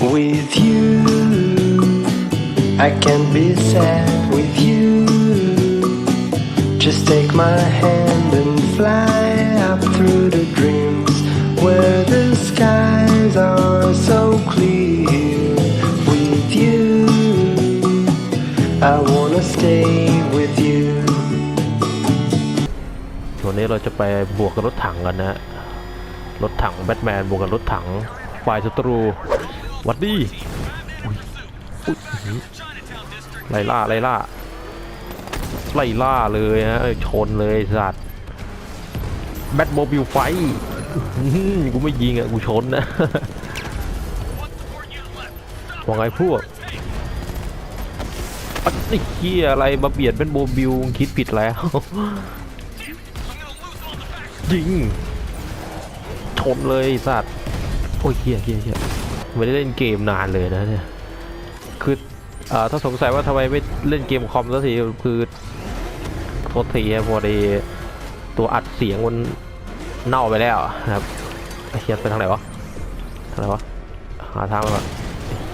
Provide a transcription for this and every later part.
with you. I can be sad with you. Just take my hand and fly up through the dreams where the skies are so clear. With you, I wanna stay with you. วันนี้เราจะไปบวกกับรถถังกันนะฮะรถถังแบทแมนบวกกับรถถังฝ่ายศัตรู วัดดีอุ๊ยอุ๊ยอื้อหือไล่ล่าไล่ล่าไล่ล่าเลยฮะชนเลยสัตว์แบทโมบิลไฟท์อื้อหือกูไม่ยิงอะกูชนนะว่าไงพวกอันนี้เฮียอะไรมาเบียดเป็นโมบิลคิดผิดแล้วยิงชนเลยไอ้สัตว์โอ้ยเฮียเฮียเฮีย ไม่ได้เล่นเกมนานเลยนะเนี่ยคืออถ้าสงสัยว่าทำไมไม่เล่นเกมคอมสักทีคือโทษทีพอดีตัวอัดเสียงมันเน่าไปแล้วครับเฮียไปทางไหนวะทางไหนวะหาทางมาก่อน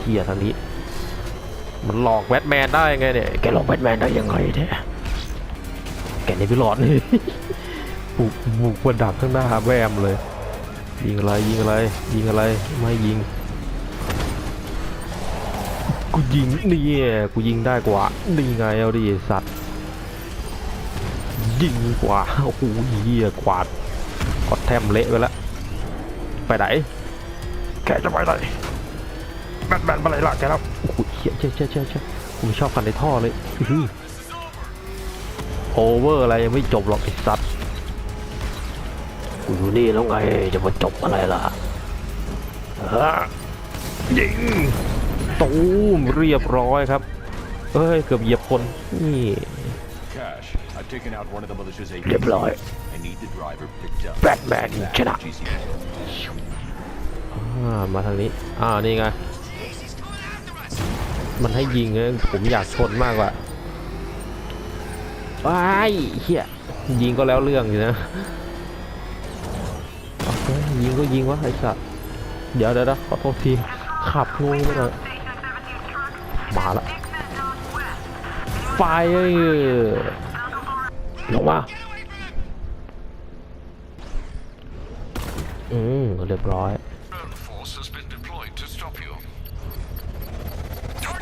เฮียทางนี้ มันหลอกแบทแมนได้ไงเนี่ยแกหลอกแบทแมนได้ยังไงเนี่ยแกนี่พี่หลอดนี่บุกบุกมาดักข้างหน้าแวมเลย ยิงอะไรยิงอะไร ยิงอะไรไม่ยิง กูยิงนี่กูยิงได้กว่านี่ไงเอาดิสัตว์ยิงกว่าโอ้โหเหี้ยกวาดกอดแทมเละไปแล้วไปไหนแกจะไปไหนแบทแมนมาไหนล่ะแกแล้วโอ้โหเชี่ยเชี่ยเชี่ยเชี่ยเชี่ยกูไม่ชอบกันในท่อเลยอื้อหือโอเวอร์อะไรยังไม่จบหรอกไอ้สัตว์กูอยู่นี่แล้วไงจะมาจบอะไรล่ะฮะยิง ตูมเรียบร้อยครับเอ้ยเกือบเหยียบคนนี่ Cash. I've taken out one of the militia's APCs. เรียบร้อย I need the driver picked up. Batman Back ชนะ to GC. อ่ามาทางนี้อ่านี่ไงมันให้ยิงไงผมอยากชนมากกว่าว้ายเฮียยิงก็แล้วเรื่องอยู่นะโอเคยิงก็ยิงวะไอ้สัตว์เดี๋ยวเดี๋ยวเดี๋ยวขอโทษทีขับงูไปหน่อย มาละไฟลงมา อืมเรียบร้อย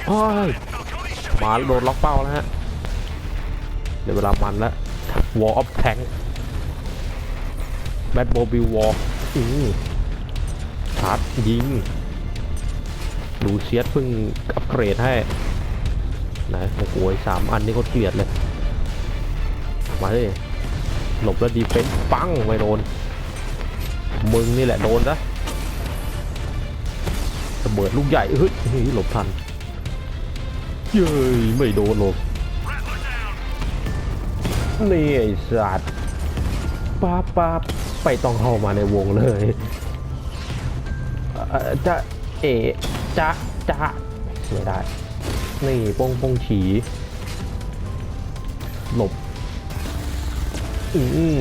โอ้ยมาโดนล็อกเป้าแล้วฮะเดี๋ยวเวลามันแล้ว Wall of Tank Bad Mobile War อือชาร์จยิง ดูเซียสเพิ่งอัปเกรดให้ไหนโอ้โหสามอันนี้ก็เกลียดเลย มาดิหลบแล้วดีเฟนส์ปังไม่โดน มึงนี่แหละโดนนะระเบิดลูกใหญ่เฮ้ยหลบทัน เย้ยไม่โดนหรอกนี่ไอ้สัตว์ป้าป้าไปต้องเข้ามาในวงเลยจะเอ จะจะไม่ได้ นี่โป้งโป้งฉี หลบ อืม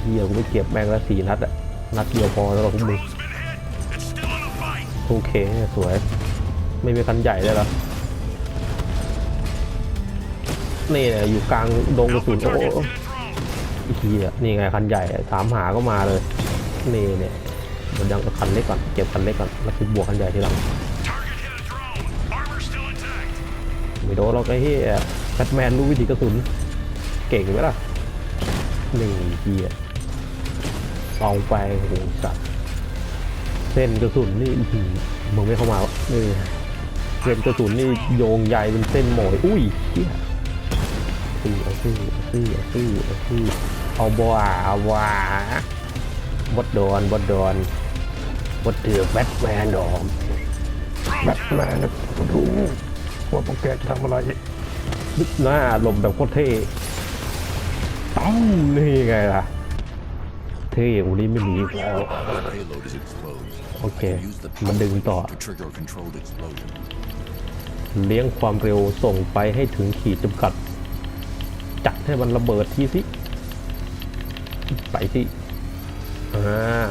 เฮียกูไปเก็บแมงละสีนัดอะนัดเดียวพอแล้วหรอกพวกมึงโอเคสวย ไม่มีคันใหญ่เลยเหรอนี่เนี่ยอยู่กลางดงกระสุนโอ้เฮียนี่ไงคันใหญ่ถามหาก็มาเลย นี่เนี่ยมันยังคันเล็กก่อน เก็บคันเล็กก่อน แล้วคือบวกคันใหญ่ทีหลัง โดนหรอกไอ้เฮียแบทแมนรู้วิธีกระสุน เก่งไหมล่ะหนี่งเฮียเอาไปโอ้โหสัตว์เส้นกระสุนนี่มึงไม่เข้ามาวะนี่เส้นกระสุนนี่โยงใหญ่เป็นเส้นหมอยอุ้ยเฮียซี่เอาซี่เอาซี่เอาซี่เอาซี่เอาบัวเอาบัวบดโดนบดโดนบดเถือแบทแมนดอมแบทแมนรู้ ว่าพวกแกจะทำอะไรนึกหน้าลมแบบโคตรเท่ตั้มนี่ไงล่ะ เท่อย่างนี้ไม่มีอีกแล้ว โอเค มันดึงต่อ เลี้ยงความเร็วส่งไปให้ถึงขีดจำกัด จัดให้มันระเบิดทีสิ ไปสิ อ่า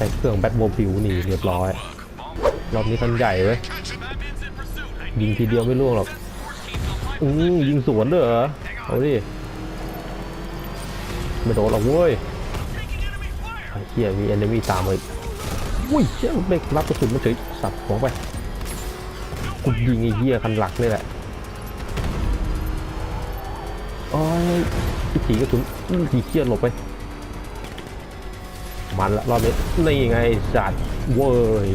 ช้เครื่องแบทโมบิลนี่เรียบร้อย รอบนี้คันใหญ่เว้ยยิงทีเดียวไม่ล่วงหรอกอือยิงสวนด้วยเหรอเอาดิไม่โดนหรอกเว้ยไอ้เหี้ยมี enemy ตามมาอีกอุ้ยเชี่ยไม่รับกระสุนมาเฉยสับหัวไปกูยิงไอ้เหี้ยคันหลักนี่แหละโอ้ยไอ้ผีกระสุนอื้อผีเหี้ยหลบไปมันละรอบนี้นี่ไงสัตว์เว้ย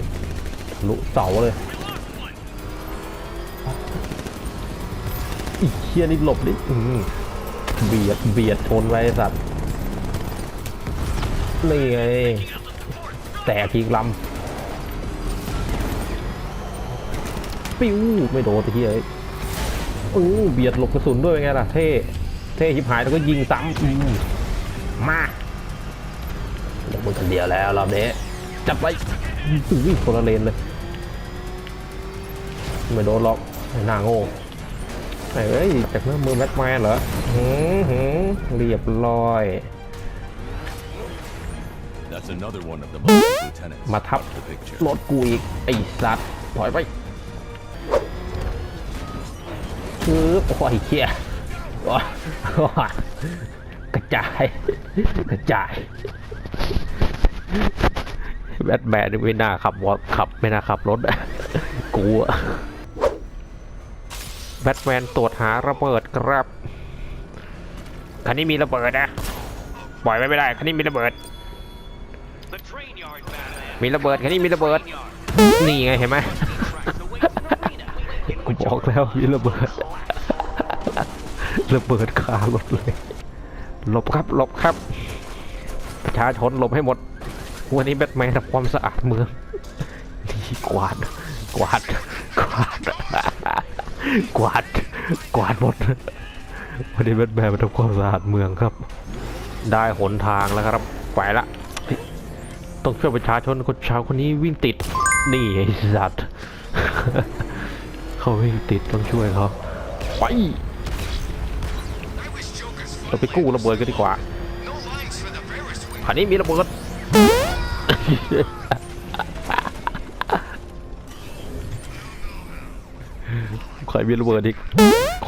ลุเสาเลยอีเชียนี่หลบดิอืมเบียดเบียดชนไว้ไอ้สัตว์นี่ไงแต่ทีกลำปิ้วไม่โดนไอ้เหี้ยเอ้ยอู้เบียดหลบกระสุนด้วยเป็นไงล่ะเท่เท่ชิบหายแล้วก็ยิงซ้ำอืมมาเดี๋ยวมึงคนเดียวแล้วรอบนี้จับไปอุ้ยคนละเลนเลยไม่โดนหรอกหน้าโง่เอ้ยจากเมื่อมือแบทแมนเหรอหืมหืมเรียบร้อย That's another one of the มาทับรถกูอีก ไอ้สัตว์ถอยไปคือโอ้ยเขี้ยกระจาย กระจาย แบทแมนไม่น่าขับวอขับไม่น่าขับรถอะกูอะแบทแมนตรวจหาระเบิดครับคันนี้มีระเบิดนะปล่อยไว้ไม่ได้คันนี้มีระเบิด มีระเบิดคันนี้มีระเบิด นี่ไงเห็นไหมกูบอกแล้วมีระเบิด ระเบิดคารถเลย หลบครับหลบครับประชาชนหลบให้หมด วันนี้แบทแมนทำความสะอาดเมืองนี่กวาด กวาด กวาด กวาด กวาดหมด วันนี้แบทแมนมาทำความสะอาดเมืองครับ ได้หนทางแล้วครับ ไปละ ต้องช่วยประชาชนคนชาวคนนี้วิ่งติด นี่ไอ้สัตว์ เขาวิ่งติดต้องช่วยเขาไปเราไปกู้ระเบิดกันดีกว่าคันนี้มีระเบิด ใครมีระเบิดอีก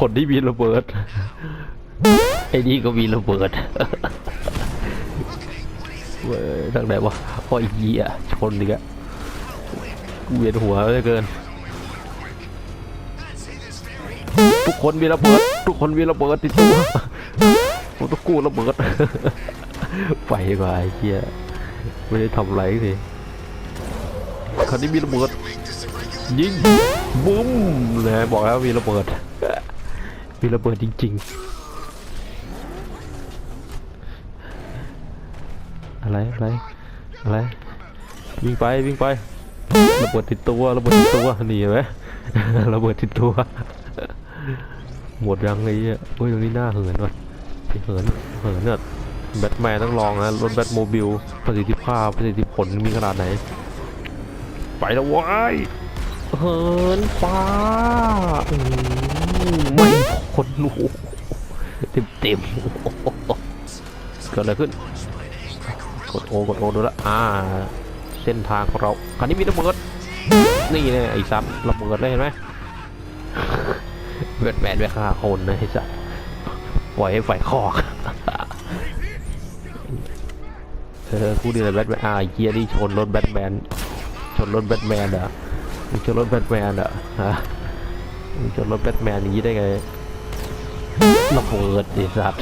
คนที่มีระเบิด ไอ้นี่ก็มีระเบิดเว้ยทางไหนวะพ่อเหี้ยชนอีกอะเวียนหัวเหลือเกิน ทุกคนมีระเบิด ทุกคนมีระเบิดติดตัวผมต้องกู้ระเบิด ไปกว่าไอ้เหี้ย ไม่ได้ทำไรสิคันนี้มีระเบิดยิงบุ้มเลยบอกแล้วมีระเบิดมีระเบิดจริง ๆ อะไรอะไรอะไรวิ่งไปวิ่งไประเบิดติดตัวระเบิดติดตัวนี่ไหมระเบิดติดตัวหมดยังไงอะเฮ้ยตรงนี้หน้าเหินว่ะเหินเหินเนี่ย แบทแมนต้องลองนะรถแบทโมบิลประสิทธิภาพประสิทธิผลมีขนาดไหน ไปแล้วว้ายเหินฟ้าไม่พ้นลูกเต็มเต็มเกิดอะไรขึ้น กดโอกดโอดูละอ่า เส้นทางของเราคันนี้มีระเบิดนี่เนี่ยไอ้ซับระเบิดเลยเห็นไหมแบทแมนไปฆ่าคนนะไอ้สัสปล่อยให้ไฟคอก เออกูดีเลยแบทแมนอ่าเกียร์นี่ชนรถแบทแมน ชนรถแบทแมนเหรอมึงชนรถแบทแมนเหรอฮะมึงชนรถแบทแมนอย่างนี้ได้ไงระเบิดไอ้สัส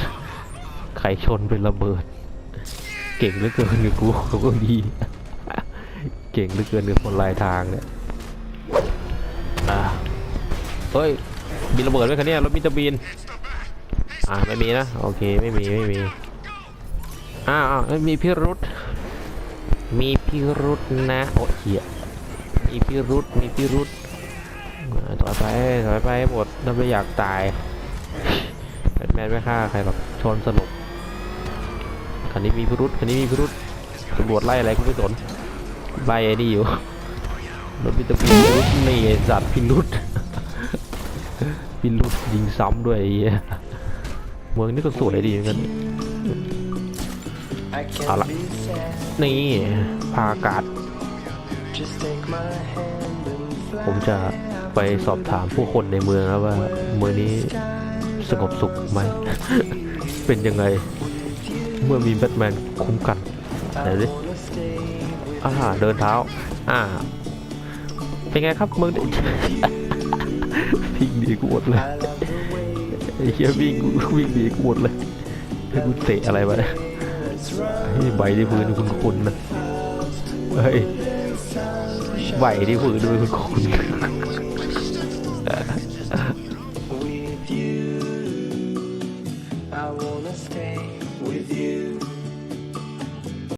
ใครชนเป็นระเบิด เก่งเหลือเกินกับกูเขาก็ดีเก่งเหลือเกินกับคนลายทางเนี่ยอ่าเฮ้ยมีระเบิดไหมคะเนี่ยรถมิเตอร์บีนอ่าไม่มีนะ โอเค ไม่มี ไม่มี อ้าวอ้าวเอ้ยมีพิรุษมีพิรุษนะโอ้เหี้ยมีพิรุษมีพิรุษถอยไปถอยไปหมดถ้าไม่อยากตายแบทแมนไม่ฆ่าใครหรอกชนสนุกคันนี้มีพิรุษคันนี้มีพิรุษตำรวจไล่อะไรกูไม่สนไล่ไอ้นี่อยู่รถมิตอร์บีนพิรุษนี่ไอ้สัตว์พิรุษพิรุษยิงซ้ำด้วยไอ้เหี้ยเมืองนี้ก็สวยดีเหมือนกัน I Ala. can't be sad. นี่ภาอากาศ Just take my hand and fly ผมจะไปสอบถามผู้คนในเมืองนะว่าเมืองนี้สงบสุขไหม เป็นยังไง เมื่อมีแบทแมนคุ้มกันไหนดิอ่าเดินเท้า อ่า เป็นไงครับเมืองนี้วิ่งดีกูหมดเลยไอ้เหี้ยวิ่งวิ่งดีกูหมดเลยให้กูเตะอะไรวะ ที่ใบที่พื้นคุณคุณนะเฮ้ยใบที่พื้นด้วยคุณคุณ